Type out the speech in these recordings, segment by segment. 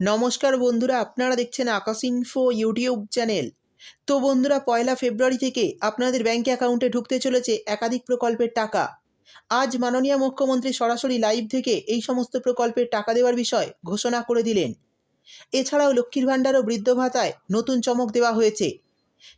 নমস্কার বন্ধুরা, আপনারা দেখছেন আকাশ ইনফো ইউটিউব চ্যানেল তো বন্ধুরা, পয়লা ফেব্রুয়ারি থেকে আপনাদের ব্যাঙ্ক অ্যাকাউন্টে ঢুকতে চলেছে একাধিক প্রকল্পের টাকা। আজ মাননীয় মুখ্যমন্ত্রী সরাসরি লাইভ থেকে এই সমস্ত প্রকল্পের টাকা দেওয়ার বিষয় ঘোষণা করে দিলেন। এছাড়াও লক্ষ্মীর ভাণ্ডার ও বৃদ্ধ ভাতায় নতুন চমক দেওয়া হয়েছে।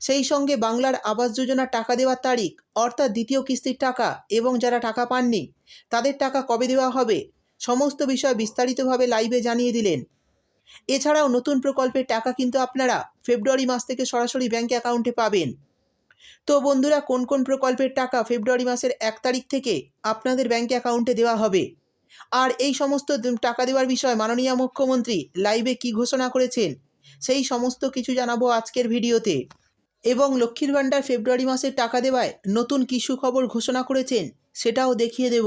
সেই সঙ্গে বাংলার আবাস যোজনার টাকা দেওয়ার তারিখ, অর্থাৎ দ্বিতীয় কিস্তির টাকা এবং যারা টাকা পাননি, তাদের টাকা কবে দেওয়া হবে, সমস্ত বিষয় বিস্তারিতভাবে লাইভে জানিয়ে দিলেন। এছাড়াও নতুন প্রকল্পের টাকা কিন্তু আপনারা ফেব্রুয়ারি মাস থেকে সরাসরি ব্যাঙ্ক অ্যাকাউন্টে পাবেন। তো বন্ধুরা, কোন কোন প্রকল্পের টাকা ফেব্রুয়ারি মাসের এক তারিখ থেকে আপনাদের ব্যাঙ্ক অ্যাকাউন্টে দেওয়া হবে? আর এই সমস্ত টাকা দেওয়ার বিষয়ে মাননীয় মুখ্যমন্ত্রী লাইভে কি ঘোষণা করেছেন, সেই সমস্ত কিছু জানাব আজকের ভিডিওতে। এবং লক্ষ্মীর ভাণ্ডার ফেব্রুয়ারি মাসের টাকা দেওয়ায় নতুন কি সুখবর ঘোষণা করেছেন, সেটাও দেখিয়ে দেব।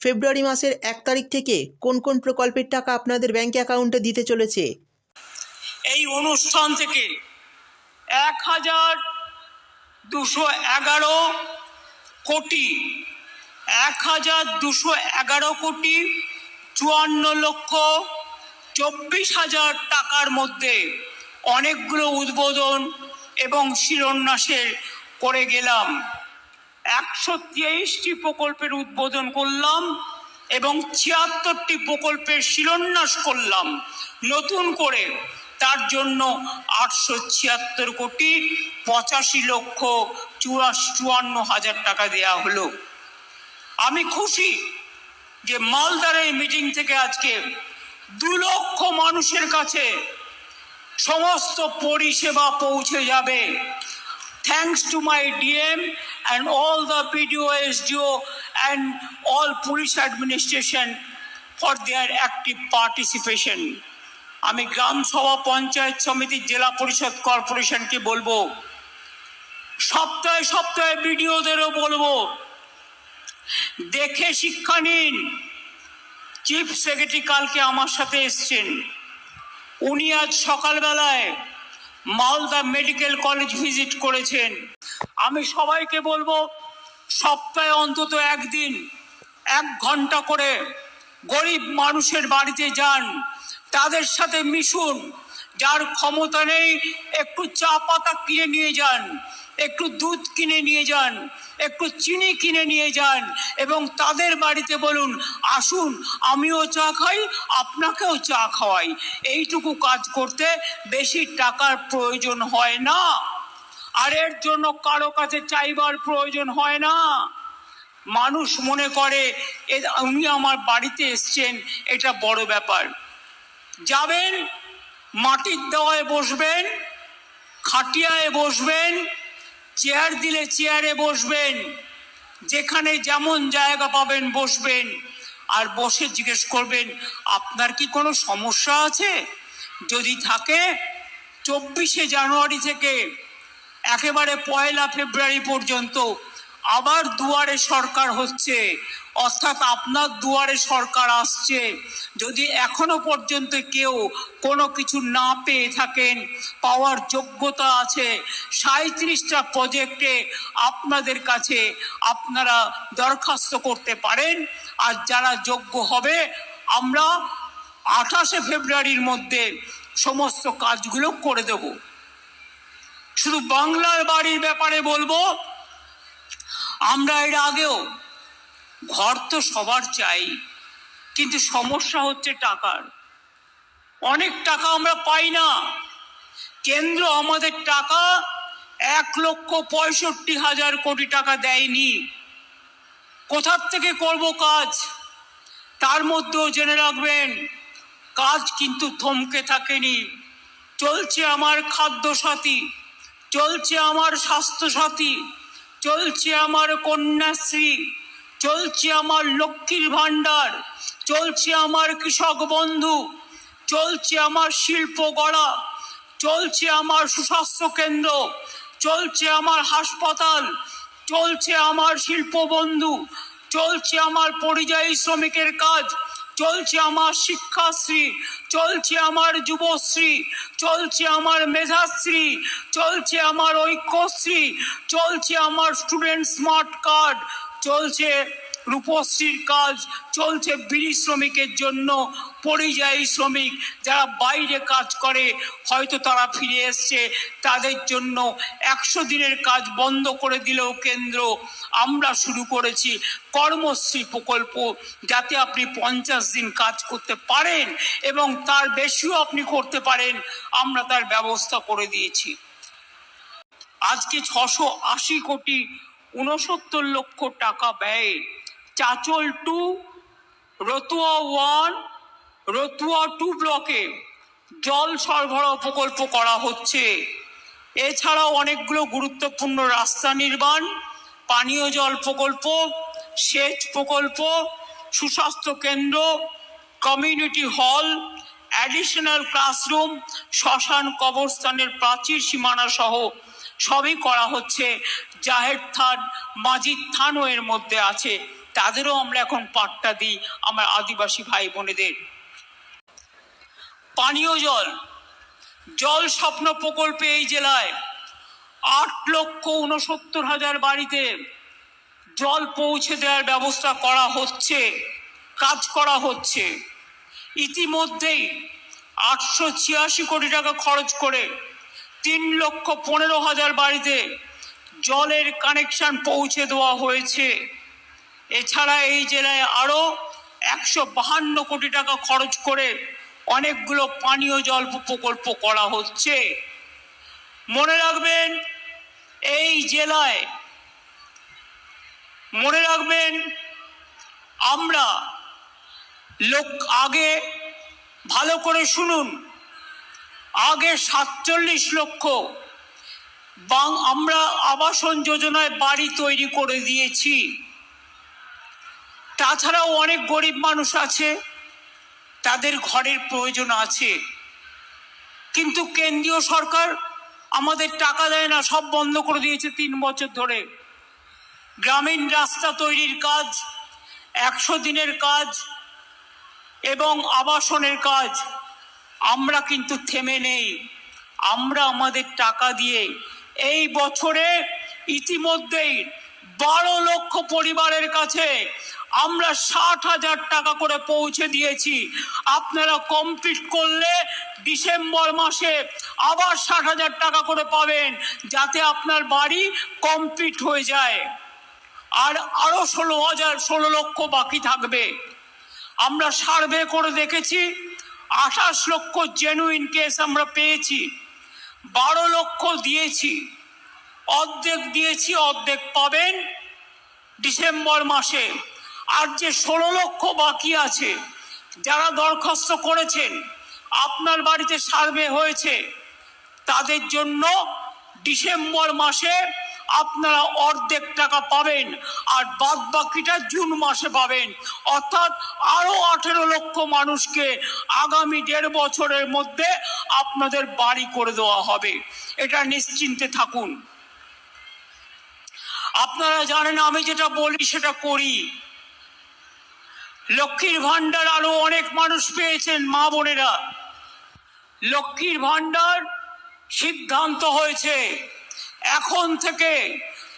ফেব্রুয়ারি মাসের এক তারিখ থেকে কোন কোন প্রকল্পের টাকা আপনাদের ব্যাঙ্ক অ্যাকাউন্টে দিতে চলেছে? এই অনুষ্ঠান থেকে এক হাজার দুশো এগারো কোটি, এক হাজার দুশো এগারো কোটি চুয়ান্ন লক্ষ চব্বিশ হাজার টাকার মধ্যে অনেকগুলো উদ্বোধন এবং শিলান্যাসের করে গেলাম। একশো তেইশটি প্রকল্পের উদ্বোধন করলাম এবং ছিয়াত্তরটি প্রকল্পের শিলান্যাস করলাম। নতুন করে তার জন্য আটশো ছিয়াত্তর কোটি পঁচাশি লক্ষ চুরাশি চুয়ান্ন হাজার টাকা দেয়া হলো। আমি খুশি যে মালদার এই মিটিং থেকে আজকে দু লক্ষ মানুষের কাছে সমস্ত পরিষেবা পৌঁছে যাবে। Thanks to my DM and all the BDO, SDO and all police administration for their active participation. আমি গ্রাম সভা পঞ্চায়েত সমিতি জেলা পরিষদ কর্পোরেশনকে বলব সপ্তাহে সপ্তাহে বিডিওদেরও বলব দেখে শিক্ষা নিন চিফ সেক্রেটারি কালকে আমার সাথে এসছেন উনি আজ সকালবেলায় মালদা মেডিকেল কলেজ ভিজিট করেছেন। আমি সবাইকে বলব, সপ্তাহে অন্তত একদিন, এক ঘণ্টা করে গরিব মানুষের বাড়িতে যান। তাদের সাথে মিশুন। যার ক্ষমতা নেই, একটু চা পাতা কিনে নিয়ে যান। একটু দুধ কিনে নিয়ে যান, একটু চিনি কিনে নিয়ে যান এবং তাদের বাড়িতে বলুন, আসুন, আমিও চা খাই, আপনাকেও চা খাওয়াই। এইটুকু কাজ করতে বেশি টাকার প্রয়োজন হয় না। আর এর জন্য কারও কাছে চাইবার প্রয়োজন হয় না। মানুষ মনে করে উনি আমার বাড়িতে এসছেন, এটা বড় ব্যাপার। যাবেন, মাটির দেওয়ায় বসবেন, খাটিয়ায় বসবেন চেয়ার দিলে চেয়ারে বসবেন, যেখানে যেমন জায়গা পাবেন বসবেন। আর বসে জিজ্ঞেস করবেন, আপনার কি কোনো সমস্যা আছে? যদি থাকে, চব্বিশে জানুয়ারি থেকে একেবারে পয়লা ফেব্রুয়ারি পর্যন্ত আবার দুয়ারে সরকার হচ্ছে, অর্থাৎ আপনার দুয়ারে সরকার আসছে। যদি এখনও পর্যন্ত কেউ কোনো কিছু না পেয়ে থাকেন, পাওয়ার যোগ্যতা আছে সাঁত্রিশটা প্রজেক্টে আপনাদের কাছে আপনারা দরখাস্ত করতে পারেন। আর যারা যোগ্য হবে, আমরা আঠাশে ফেব্রুয়ারির মধ্যে সমস্ত কাজগুলো করে দেবো। শুধু বাংলার বাড়ির ব্যাপারে বলব আমরা এর আগেও ঘর তো সবার চাই, কিন্তু সমস্যা হচ্ছে টাকার। অনেক টাকা আমরা পাই না। কেন্দ্র আমাদের টাকা এক লক্ষ পঁয়ষট্টি হাজার কোটি টাকা দেয়নি। কোথার থেকে করব কাজ? তার মধ্যেও জেনে রাখবেন, কাজ কিন্তু থমকে থাকেনি। চলছে আমার খাদ্য সাথী চলছে আমার স্বাস্থ্য সাথী চলছে আমার কন্যাশ্রী, চলছে আমার লক্ষ্মীর ভাণ্ডার, চলছে আমার কৃষক বন্ধু, চলছে আমার শিল্প গড়া, চলছে আমার সুস্বাস্থ্য কেন্দ্র, চলছে আমার হাসপাতাল, চলছে আমার শিল্প বন্ধু, চলছে আমার পরিযায়ী শ্রমিকের কাজ চলছে আমার শিক্ষাশ্রী, চলছে আমার যুবশ্রী, চলছে আমার মেধাশ্রী, চলছে আমার ঐক্যশ্রী, চলছে আমার স্টুডেন্ট স্মার্ট কার্ড চলছে রূপশ্রীর কাজ চলছে বিড়ি শ্রমিকের জন্য। পরিযায়ী শ্রমিক যারা বাইরে কাজ করে, হয়তো তারা ফিরে এসছে। তাদের জন্য একশো দিনের কাজ বন্ধ করে দিলেও কেন্দ্র। আমরা শুরু করেছি কর্মশ্রী প্রকল্প যাতে আপনি পঞ্চাশ দিন কাজ করতে পারেন এবং তার বেশিও আপনি করতে পারেন। আমরা তার ব্যবস্থা করে দিয়েছি। আজকে ছশো আশি কোটি উনসত্তর লক্ষ টাকা ব্যয়ে Chanchal two, Ratua one, Ratua two ব্লকে জল সরবরাহ প্রকল্প করা হচ্ছে। এছাড়াও অনেকগুলো গুরুত্বপূর্ণ রাস্তা নির্মাণ, পানীয় জল প্রকল্প, সেচ প্রকল্প, সুস্বাস্থ্য কেন্দ্র, কমিউনিটি হল, অ্যাডিশনাল ক্লাসরুম, শ্মশান কবরস্থানের প্রাচীর সীমানা সহ সবই করা হচ্ছে। জাহের থান, মাজিদ থানও এর মধ্যে আছে। তাদেরও আমরা এখন পাট্টা দিই আমার আদিবাসী ভাই বোনেদের। পানীয় জল জল স্বপ্ন প্রকল্পে এই জেলায় আট লক্ষ উনসত্তর হাজার বাড়িতে জল পৌঁছে দেওয়ার ব্যবস্থা করা হচ্ছে, কাজ করা হচ্ছে। ইতিমধ্যেই আটশো ছিয়াশি কোটি টাকা খরচ করে তিন লক্ষ পনেরো হাজার বাড়িতে জলের কানেকশন পৌঁছে দেওয়া হয়েছে। এছাড়া এই জেলায় আরও একশো বাহান্ন কোটি টাকা খরচ করে অনেকগুলো পানীয় জল প্রকল্প করা হচ্ছে। মনে রাখবেন, এই জেলায় মনে রাখবেন, আমরা লোক আগে ভালো করে শুনুন, আগে সাতচল্লিশ লক্ষ বাং আমরা আবাসন যোজনায় বাড়ি তৈরি করে দিয়েছি। তাছাড়াও অনেক গরিব মানুষ আছে, তাদের ঘরের প্রয়োজন আছে। কিন্তু কেন্দ্রীয় সরকার আমাদের টাকা দেয় না, সব বন্ধ করে দিয়েছে তিন বছর ধরে। গ্রামীণ রাস্তা তৈরির কাজ, একশো দিনের কাজ এবং আবাসনের কাজ, আমরা কিন্তু থেমে নেই। আমরা আমাদের টাকা দিয়ে এই বছরে ইতিমধ্যেই বারো লক্ষ পরিবারের কাছে আমরা ষাট হাজার টাকা করে পৌঁছে দিয়েছি। আপনারা কমপ্লিট করলে ডিসেম্বর মাসে আবার ষাট হাজার টাকা করে পাবেন, যাতে আপনার বাড়ি কমপ্লিট হয়ে যায়। আর আরও ষোলো হাজার, ষোলো লক্ষ বাকি থাকবে। আমরা সার্ভে করে দেখেছি, আঠাশ লক্ষ জেনুইন কেস আমরা পেয়েছি, বারো লক্ষ দিয়েছি। অর্ধেক দিয়েছি, অর্ধেক পাবেন ডিসেম্বর মাসে। আর যে ষোলো লক্ষ বাকি আছে, যারা দরখাস্ত করেছেন, আপনার বাড়িতে সার্ভে হয়েছে, তাদের জন্য ডিসেম্বর মাসে আপনারা অর্ধেক টাকা পাবেন আর বাদ বাকিটা জুন মাসে পাবেন। অর্থাৎ আরও আঠেরো লক্ষ মানুষকে আগামী দেড় বছরের মধ্যে আপনাদের বাড়ি করে দেওয়া হবে। এটা নিশ্চিন্তে থাকুন। আপনারা জানেন আমি যেটা বলি, সেটা করি। লক্ষ্মীর ভাণ্ডার আরও অনেক মানুষ পেয়েছেন মা বোনেরা। লক্ষ্মীর ভাণ্ডার সিদ্ধান্ত হয়েছে। এখন থেকে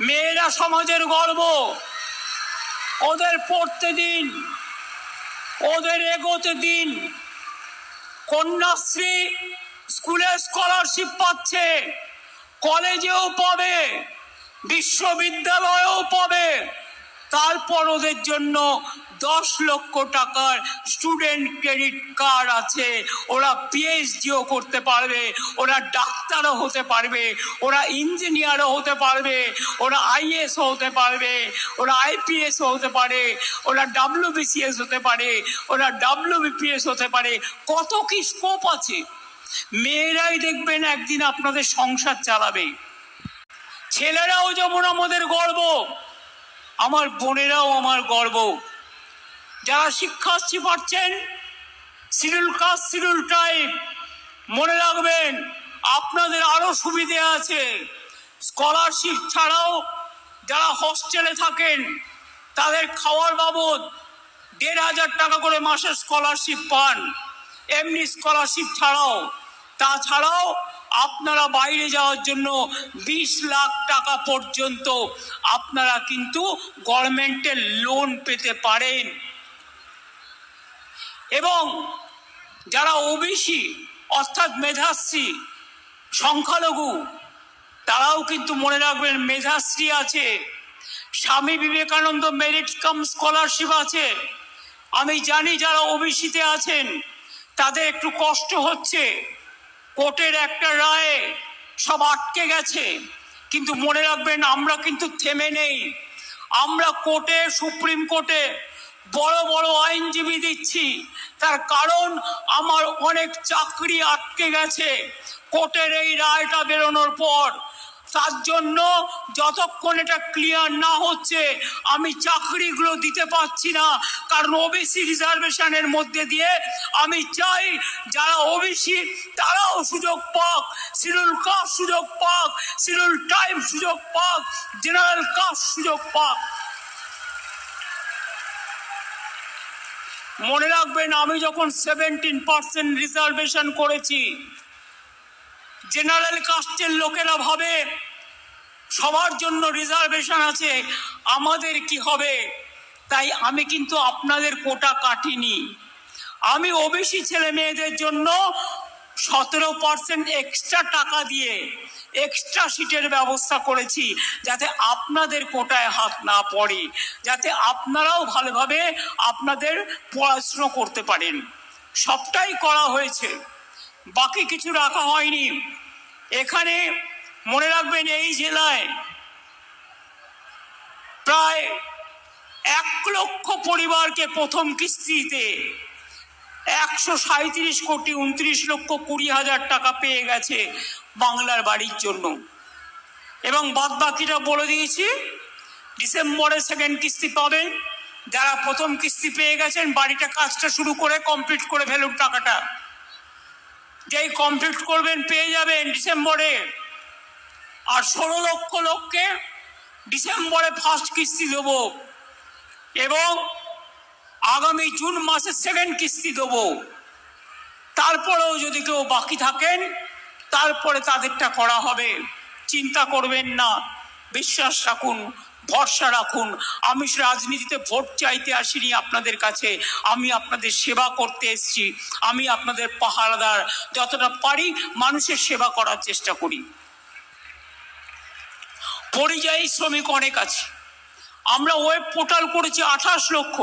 মেয়েরা সমাজের গর্ব। ওদের পড়তে দিন ওদের এগোতে দিন কন্যাশ্রী স্কুলে স্কলারশিপ পাচ্ছে, কলেজেও পাবে, বিশ্ববিদ্যালয়েও পাবে। তারপর ওদের জন্য দশ লক্ষ টাকার স্টুডেন্ট ক্রেডিট কার্ড আছে। ওরা পিএইচডিও করতে পারবে, ওরা ডাক্তারও হতে পারবে, ওরা ইঞ্জিনিয়ারও হতে পারবে, ওরা আইএস হতে পারবে, ওরা আইপিএস হতে পারে, ওরা ডাব্লিউবিসিএস হতে পারে, ওরা ডাব্লিউবিপিএস হতে পারে। কত কি স্কোপ আছে? মেয়েরাই দেখবেন একদিন আপনাদের সংসার চালাবে। ছেলেরাও যেমন আমাদের গর্ব আমার বোনেরাও আমার গর্ব। যারা শিক্ষার্থী পাচ্ছেন, শিডিউল কাস্ট, শিডিউল টাইপ, মনে রাখবেন, আপনাদের আরও সুবিধে আছে। স্কলারশিপ ছাড়াও যারা হস্টেলে থাকেন, তাদের খাওয়ার বাবদ দেড় হাজার টাকা করে মাসে স্কলারশিপ পান। এমনি স্কলারশিপ ছাড়াও, তাছাড়াও আপনারা বাইরে যাওয়ার জন্য বিশ লাখ টাকা পর্যন্ত আপনারা কিন্তু গভর্নমেন্টের লোন পেতে পারেন। এবং যারা ওবিসি, অর্থাৎ মেধাশ্রী, সংখ্যালঘু, তারাও কিন্তু মনে রাখবেন মেধাশ্রী আছে। Swami Vivekananda merit cum scholarship আছে। আমি জানি যারা ওবিসিতে আছেন, তাদের একটু কষ্ট হচ্ছে। কোর্টের একটা রায়ে সব আটকে গেছে। কিন্তু মনে রাখবেন, আমরা কিন্তু থেমে নেই। আমরা কোর্টে, সুপ্রিম কোর্টে বড় বড় আইনজীবী দিচ্ছি। তার কারণ, আমার অনেক চাকরি আটকে গেছে। কোর্টের এই রায়টা বেরোনোর পর তার জন্য যতক্ষণ এটা ক্লিয়ার না হচ্ছে, আমি চাকরিগুলো দিতে পারছি না। কারণ ওবিসি রিজার্ভেশনের মধ্যে দিয়ে আমি চাই যারা ওবিসি তারাও সুযোগ পাক। শিডিউল কাস্ট সুযোগ পাক শিডিউল টাইম সুযোগ পাক জেনারেল কাস্ট সুযোগ পাক। মনে রাখবেন, আমি যখন সেভেন্টিন পার্সেন্ট রিজার্ভেশন করেছি জেনারেল কাস্টের লোকেরা ভাবে, সবার জন্য রিজার্ভেশন আছে, আমাদের কি হবে? তাই আমি কিন্তু আপনাদের কোটা কাটিনি। আমি ওবিসি ছেলে মেয়েদের জন্য সতেরো পার্সেন্ট এক্সট্রা টাকা দিয়ে এক্সট্রা সিটের ব্যবস্থা করেছি, যাতে আপনাদের কোটায় হাত না পড়ে, যাতে আপনারাও ভালোভাবে আপনাদের পড়াশুনো করতে পারেন। সবটাই করা হয়েছে। বাকি কিছু রাখা হয়নি। এখানে মনে রাখবেন এই জেলায় প্রায় এক লক্ষ পরিবারকে প্রথম কিস্তিতে একশো সাঁত্রিশ কোটি উনত্রিশ লক্ষ কুড়ি হাজার টাকা পেয়ে গেছে বাংলার বাড়ির জন্য। এবং বাদ বাকিটা বলে দিয়েছি ডিসেম্বরে সেকেন্ড কিস্তি পাবেন। যারা প্রথম কিস্তি পেয়ে গেছেন, বাড়িটা কাজটা শুরু করে কমপ্লিট করে ফেলুন টাকাটা। যেই কমপ্লিট করবেন পেয়ে যাবেন ডিসেম্বরে। আর ষোলো লক্ষ লোককে ডিসেম্বরে ফার্স্ট কিস্তি দেবো। এবং আগামী জুন মাসে সেকেন্ড কিস্তি দেবো। তারপরেও যদি কেউ বাকি থাকেন, তারপরে তাদেরটা করা হবে। চিন্তা করবেন না। বিশ্বাস রাখুন ভরসা রাখুন। আমি রাজনীতিতে ভোট চাইতে আসিনি আপনাদের কাছে। আমি আপনাদের সেবা করতে এসেছি। আমি আপনাদের পাহারাদার। যতটা পারি মানুষের সেবা করার চেষ্টা করি। পরিযায়ী শ্রমিক অনেক আছে। আমরা ওয়েব পোর্টাল করেছি আঠাশ লক্ষ।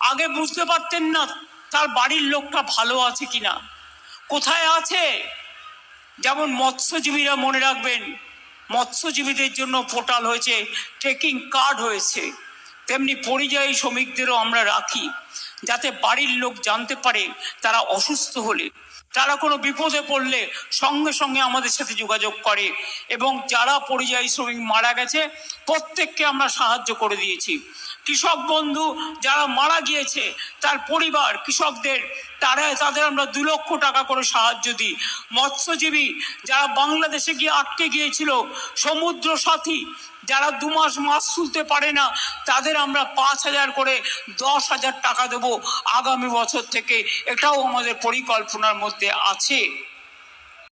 আগে বুঝতে পারতেন না তার বাড়ির লোকটা ভালো আছে কিনা। কোথায় আছে? যেমন মৎস্যজীবীরা মনে রাখবেন মৎস্যজীবীদের জন্য পোর্টাল হয়েছে, ট্রেকিং কার্ড হয়েছে। তেমনি পরিযায়ী শ্রমিকদেরও আমরা রাখি, যাতে বাড়ির লোক জানতে পারে তারা অসুস্থ হলে। তারা কোনো বিপদে পড়লে সঙ্গে সঙ্গে আমাদের সাথে যোগাযোগ করে এবং যারা পরিযায়ী শ্রমিক মারা গেছে, প্রত্যেককে আমরা সাহায্য করে দিয়েছি। কৃষক বন্ধু যারা মারা গিয়েছে, তার পরিবার, কৃষকদের তারা তাদের আমরা দু লক্ষ টাকা করে সাহায্য দিই। মৎস্যজীবী যারা বাংলাদেশে গিয়ে আটকে গিয়েছিল, সমুদ্র সাথী যারা দু মাস মাছ তুলতে পারে না, তাদের আমরা পাঁচ হাজার করে দশ হাজার টাকা দেবো আগামী বছর থেকে। এটাও আমাদের পরিকল্পনার মধ্যে আছে।